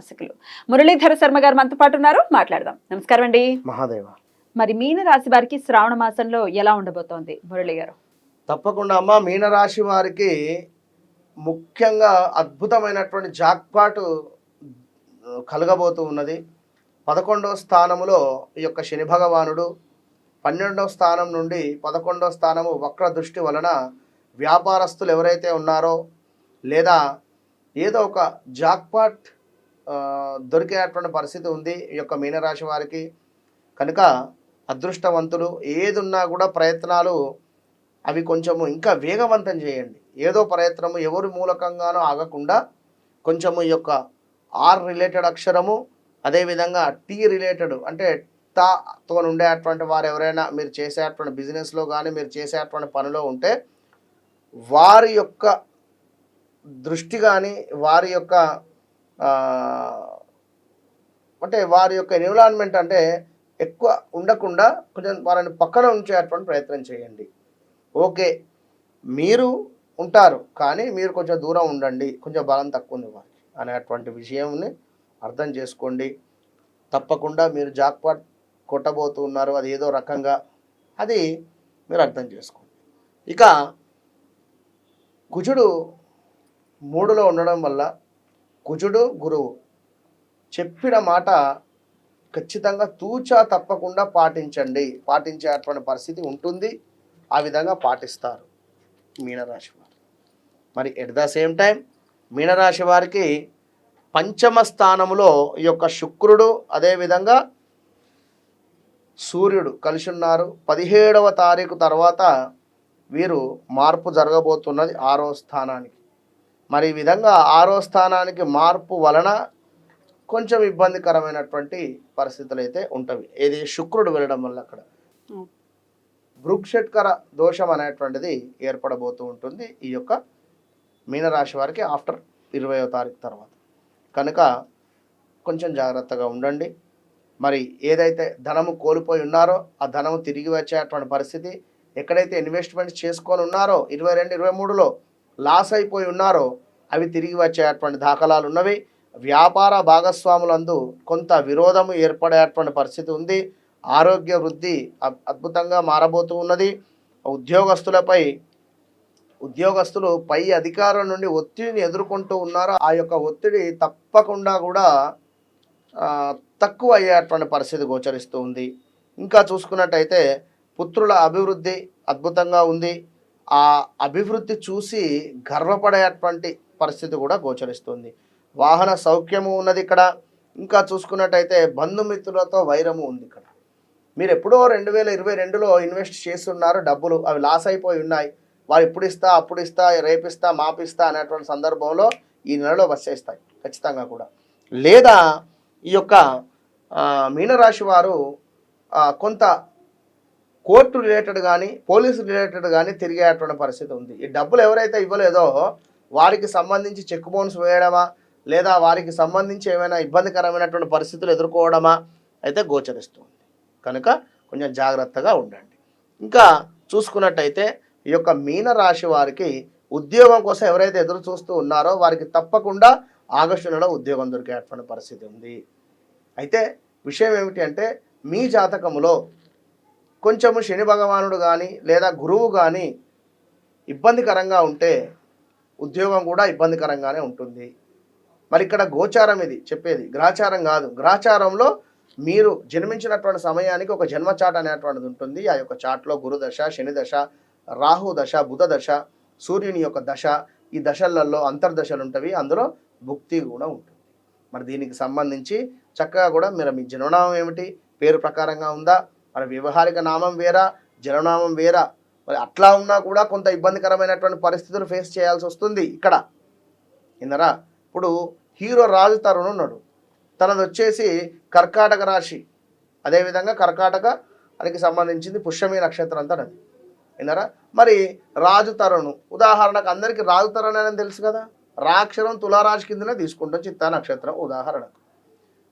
ఉపాసకులు మురళీధర శర్మ గారు మనతో పాటు ఉన్నారు. మాట్లాడదాం. నమస్కారం అండి. మహాదేవ. మరి మీన రాశి వారికి శ్రావణ మాసంలో ఎలా ఉండబోతోంది మురళి గారు? తప్పకుండా అమ్మ మీనరాశి వారికి ముఖ్యంగా అద్భుతమైనటువంటి జాక్పాటు కలగబోతూ ఉన్నది. పదకొండవ స్థానములో ఈ యొక్క శని భగవానుడు పన్నెండవ స్థానం నుండి పదకొండవ స్థానము వక్ర దృష్టి వలన వ్యాపారస్తులు ఎవరైతే ఉన్నారో లేదా ఏదో ఒక జాక్పాట్ దొరికేటువంటి పరిస్థితి ఉంది ఈ యొక్క మీనరాశి వారికి. కనుక అదృష్టవంతులు ఏదున్నా కూడా ప్రయత్నాలు అవి కొంచెము ఇంకా వేగవంతం చేయండి. ఏదో ప్రయత్నము ఎవరి మూలకంగానో ఆగకుండా కొంచెము ఈ యొక్క ఆర్ రిలేటెడ్ అక్షరము అదేవిధంగా టీ రిలేటెడ్ అంటే తాతో ఉండేటువంటి వారు ఎవరైనా మీరు చేసేటువంటి బిజినెస్లో కానీ మీరు చేసేటువంటి పనిలో ఉంటే వారి యొక్క దృష్టి కానీ వారి యొక్క అంటే వారి యొక్క ఎన్విరాన్మెంట్ అంటే ఎక్కువ ఉండకుండా కొంచెం వారిని పక్కన ఉంచేటువంటి ప్రయత్నం చేయండి. ఓకే మీరు ఉంటారు కానీ మీరు కొంచెం దూరం ఉండండి కొంచెం బలం తక్కువ ఉంది వారికి అనేటువంటి విషయంని అర్థం చేసుకోండి. తప్పకుండా మీరు జాక్పాట్ కొట్టబోతూ ఉన్నారు అది ఏదో రకంగా అది మీరు అర్థం చేసుకోండి. ఇక కుజుడు మూడులో ఉండడం వల్ల కుజుడు గురువు. చెప్పిన మాట ఖచ్చితంగా తూచా తప్పకుండా పాటించండి. పాటించేటువంటి పరిస్థితి ఉంటుంది. ఆ విధంగా పాటిస్తారు మీనరాశి వారు. మరి ఎట్ ద సేమ్ టైం మీనరాశి వారికి పంచమ స్థానంలో ఈ యొక్క శుక్రుడు అదేవిధంగా సూర్యుడు కలిసి ఉన్నారు. పదిహేడవ తారీఖు తర్వాత వీరు మార్పు జరగబోతున్నది ఆరో స్థానానికి. మరి ఈ విధంగా ఆరో స్థానానికి మార్పు వలన కొంచెం ఇబ్బందికరమైనటువంటి పరిస్థితులు అయితే ఉంటవి. ఏది శుక్రుడు వెళ్ళడం వల్ల అక్కడ. భృక్షట్కర దోషం అనేటువంటిది ఏర్పడబోతూ ఉంటుంది ఈ యొక్క మీనరాశి వారికి ఆఫ్టర్ ఇరవయో తారీఖు తర్వాత. కనుక కొంచెం జాగ్రత్తగా ఉండండి. మరి ఏదైతే ధనము కోల్పోయి ఉన్నారో ఆ ధనము తిరిగి వచ్చేటువంటి పరిస్థితి ఎక్కడైతే ఇన్వెస్ట్మెంట్ చేసుకొని ఉన్నారో ఇరవై రెండు ఇరవై మూడులో లాస్ అయిపోయి ఉన్నారో అవి తిరిగి వచ్చేటువంటి దాఖలాలు ఉన్నవి. వ్యాపార భాగస్వాములందు కొంత విరోధము ఏర్పడేటువంటి పరిస్థితి ఉంది. ఆరోగ్య వృద్ధి అద్- అద్భుతంగా మారబోతూ ఉన్నది. ఉద్యోగస్తులపై ఉద్యోగస్తులు పై అధికారుల నుండి ఒత్తిడిని ఎదుర్కొంటూ ఉన్నారు ఆ యొక్క ఒత్తిడి తప్పకుండా కూడా తక్కువ అయ్యేటువంటి పరిస్థితి గోచరిస్తూ ఉంది. ఇంకా చూసుకున్నట్టయితే పుత్రుల అభివృద్ధి అద్భుతంగా ఉంది. ఆ అభివృద్ధి చూసి గర్వపడేటువంటి పరిస్థితి కూడా గోచరిస్తుంది. వాహన సౌఖ్యము ఉన్నది ఇక్కడ. ఇంకా చూసుకున్నట్టయితే బంధుమిత్రులతో వైరము ఉంది ఇక్కడ. మీరు ఎప్పుడో రెండు వేల ఇరవై రెండులో ఇన్వెస్ట్ చేస్తున్నారు డబ్బులు. అవి లాస్ అయిపోయి ఉన్నాయి. వారు ఇప్పుడు ఇస్తా అప్పుడు ఇస్తా రేపిస్తా మాపిస్తా అనేటువంటి సందర్భంలో ఈ నెలలో వచ్చేస్తాయి. ఖచ్చితంగా కూడా. లేదా ఈ యొక్క మీనరాశి వారు కొంత కోర్టు రిలేటెడ్ కానీ పోలీసు రిలేటెడ్ కానీ తిరిగేటువంటి పరిస్థితి ఉంది. ఈ డబ్బులు ఎవరైతే ఇవ్వలేదో వారికి సంబంధించి చెక్ బౌన్స్ వేయడమా లేదా వారికి సంబంధించి ఏమైనా ఇబ్బందికరమైనటువంటి పరిస్థితులు ఎదుర్కోవడమా అయితే గోచరిస్తుంది. కనుక కొంచెం జాగ్రత్తగా ఉండండి. ఇంకా చూసుకున్నట్టయితే ఈ యొక్క మీన రాశి వారికి ఉద్యోగం కోసం ఎవరైతే ఎదురు చూస్తూ ఉన్నారో వారికి తప్పకుండా ఆగస్టు నెలలో ఉద్యోగం దొరికేటువంటి పరిస్థితి ఉంది. అయితే విషయం ఏమిటి అంటే మీ జాతకములో కొంచెము శని భగవానుడు కానీ లేదా గురువు కానీ ఇబ్బందికరంగా ఉంటే ఉద్యోగం కూడా ఇబ్బందికరంగానే ఉంటుంది. మరి ఇక్కడ గోచారం ఇది చెప్పేది. గ్రాచారం కాదు. గ్రాచారంలో మీరు జన్మించినటువంటి సమయానికి ఒక జన్మ చాట్ అనేటువంటిది ఉంటుంది. ఆ యొక్క చాట్లో గురుదశ శనిదశ శని దశ రాహు దశ బుధ దశ సూర్యుని యొక్క దశ ఈ దశలలో అంతర్దశలు ఉంటవి అందులో భుక్తి కూడా ఉంటుంది. మరి దీనికి సంబంధించి చక్కగా కూడా మీరు మీ జననామం ఏమిటి? పేరు ప్రకారంగా ఉందా? మరి వ్యవహారిక నామం వేరా జననామం వేరా? మరి అట్లా ఉన్నా కూడా కొంత ఇబ్బందికరమైనటువంటి పరిస్థితులు ఫేస్ చేయాల్సి వస్తుంది ఇక్కడ. ఇందరా ఇప్పుడు హీరో రాజు తరుణ్ ఉన్నాడు. తనది వచ్చేసి కర్కాటక రాశి. అదేవిధంగా కర్కాటక అనికి సంబంధించింది పుష్యమి నక్షత్రం అంతా అది విన్నారా? మరి రాజు తరుణు ఉదాహరణకు అందరికీ రాజు తరుణ్ అని తెలుసు కదా? రాక్షరం తులారాజు కిందనే తీసుకుంటాం చిత్తా నక్షత్రం ఉదాహరణకు.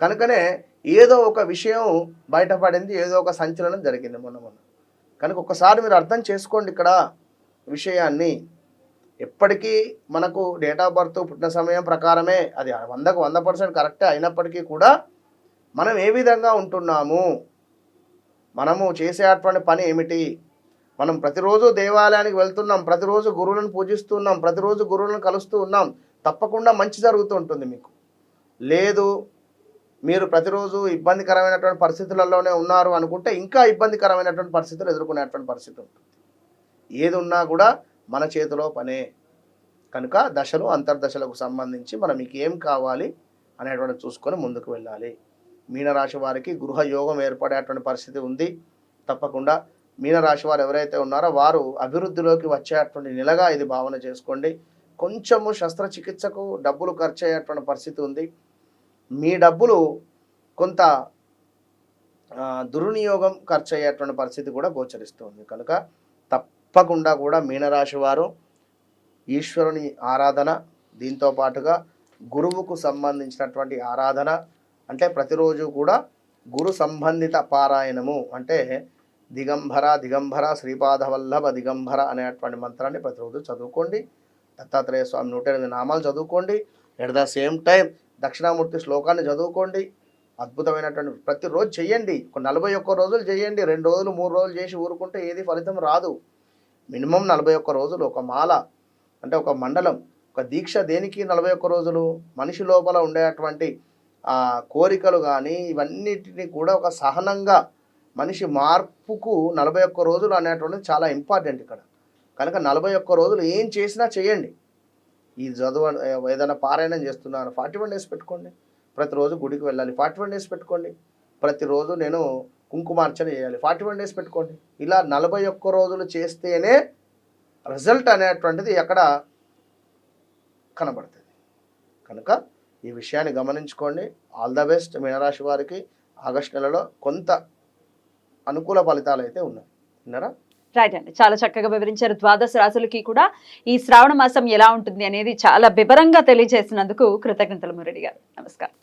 కనుకనే ఏదో ఒక విషయం బయటపడింది ఏదో ఒక సంచలనం జరిగింది మొన్న మొన్న. కనుక ఒకసారి మీరు అర్థం చేసుకోండి ఇక్కడ విషయాన్ని. ఎప్పటికీ మనకు డేట్ ఆఫ్ బర్త్ పుట్టిన సమయం ప్రకారమే అది వందకు వంద పర్సెంట్ కరెక్టే అయినప్పటికీ కూడా మనం ఏ విధంగా ఉంటున్నాము? మనము చేసేటువంటి పని ఏమిటి? మనం ప్రతిరోజు దేవాలయానికి వెళ్తున్నాం ప్రతిరోజు గురువులను పూజిస్తున్నాం ప్రతిరోజు గురువులను కలుస్తూ ఉన్నాం. తప్పకుండా మంచి జరుగుతూ ఉంటుంది మీకు. లేదు మీరు ప్రతిరోజు ఇబ్బందికరమైనటువంటి పరిస్థితులలోనే ఉన్నారు అనుకుంటే ఇంకా ఇబ్బందికరమైనటువంటి పరిస్థితులు ఎదుర్కొనేటువంటి పరిస్థితి ఉంటుంది. ఏది ఉన్నా కూడా మన చేతిలో పనే. కనుక దశలు అంతర్దశలకు సంబంధించి మనం మీకు ఏం కావాలి అనేటువంటి చూసుకొని ముందుకు వెళ్ళాలి. మీనరాశి వారికి గృహ యోగం ఏర్పడేటువంటి పరిస్థితి ఉంది. తప్పకుండా మీనరాశి వారు ఎవరైతే ఉన్నారో వారు అభివృద్ధిలోకి వచ్చేటువంటి నెలగా ఇది భావన చేసుకోండి. కొంచెము శస్త్రచికిత్సకు డబ్బులు ఖర్చు అయ్యేటువంటి పరిస్థితి ఉంది. మీ డబ్బులు కొంత దుర్వినియోగం ఖర్చు అయ్యేటువంటి పరిస్థితి కూడా గోచరిస్తుంది. కనుక తప్పకుండా కూడా మీనరాశి వారు ఈశ్వరుని ఆరాధన దీంతో పాటుగా గురువుకు సంబంధించినటువంటి ఆరాధన అంటే ప్రతిరోజు కూడా గురు సంబంధిత పారాయణము అంటే దిగంబర దిగంబర శ్రీపాద వల్లభ దిగంబర అనేటువంటి మంత్రాన్ని ప్రతిరోజు చదువుకోండి. దత్తాత్రేయ స్వామి నూట ఎనిమిది నామాలు చదువుకోండి. At the same time Dakshinamurthy శ్లోకాన్ని చదువుకోండి. అద్భుతమైనటువంటి ప్రతిరోజు చేయండి. ఒక నలభై ఒక్క రోజులు చేయండి. రెండు రోజులు మూడు రోజులు చేసి ఊరుకుంటే ఏది ఫలితం రాదు. మినిమం నలభై ఒక్క రోజులు ఒక మాల అంటే ఒక మండలం ఒక దీక్ష దేనికి నలభై ఒక్క రోజులు? మనిషి లోపల ఉండేటువంటి ఆ కోరికలు కానీ ఇవన్నిటిని కూడా ఒక సహనంగా మనిషి మార్పుకు నలభై ఒక్క రోజులు అనేటువంటిది చాలా ఇంపార్టెంట్ ఇక్కడ. కనుక నలభై ఒక్క రోజులు ఏం చేసినా చేయండి. ఈ చదువు ఏదైనా పారాయణం చేస్తున్నాను ఫార్టీ వన్ డేస్ పెట్టుకోండి. ప్రతిరోజు గుడికి వెళ్ళాలి ఫార్టీ వన్ డేస్ పెట్టుకోండి. ప్రతిరోజు నేను కుంకుమార్చన చేయాలి ఫార్టీ వన్ డేస్ పెట్టుకోండి. ఇలా నలభై ఒక్క రోజులు చేస్తేనే రిజల్ట్ అనేటువంటిది ఎక్కడ కనబడుతుంది. కనుక ఈ విషయాన్ని గమనించుకోండి. ఆల్ ద బెస్ట్ మీనరాశి వారికి. ఆగస్టు నెలలో కొంత అనుకూల ఫలితాలు అయితే ఉన్నాయి. విన్నారా? రైట్ అండి. చాలా చక్కగా వివరించారు. ద్వాదశ రాసులకి కూడా ఈ శ్రావణ మాసం ఎలా ఉంటుంది అనేది చాలా వివరంగా తెలియజేసినందుకు కృతజ్ఞతలు మురళి గారు. నమస్కారం.